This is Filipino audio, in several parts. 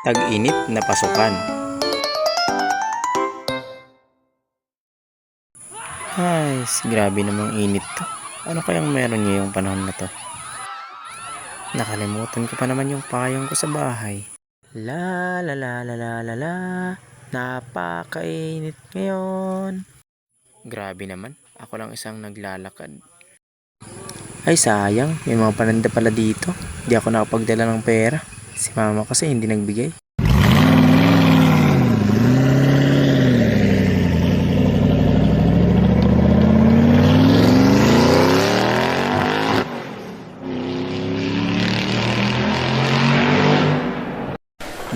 Tag-init na pasukan. Ay, grabe namang init to. Ano kayang meron ngayong panahon na to? Nakalimutan ko pa naman yung payong ko sa bahay. La la la la la la la. Napakainit ngayon. Grabe naman. Ako lang isang naglalakad. Ay sayang, may mga pananda pala dito. Di ako nakapagdala ng pera. Si mama kasi hindi nagbigay.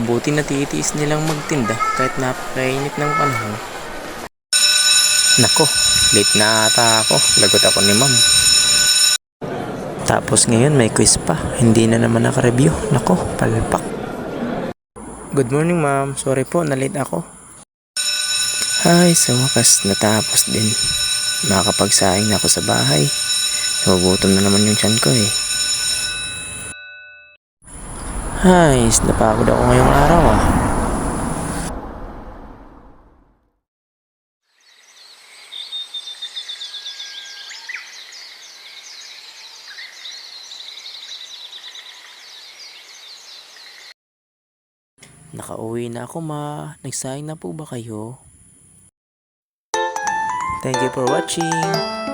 Buti natitiis nilang magtinda kahit napakainit ng panahon. Nako, late na ata ako. Lagot ako ni ma'am. Tapos ngayon may quiz pa. Hindi na naman naka-review. Nako, palpak. Good morning ma'am. Sorry po, na-late ako. Ay, sa wakas natapos din. Makakapagsaing na ako sa bahay. Nagugutom na naman yung tiyan ko eh. Ay, napagod ako ngayong araw ah. Nakauwi na ako ma. Nagsaing na po ba kayo? Thank you for watching.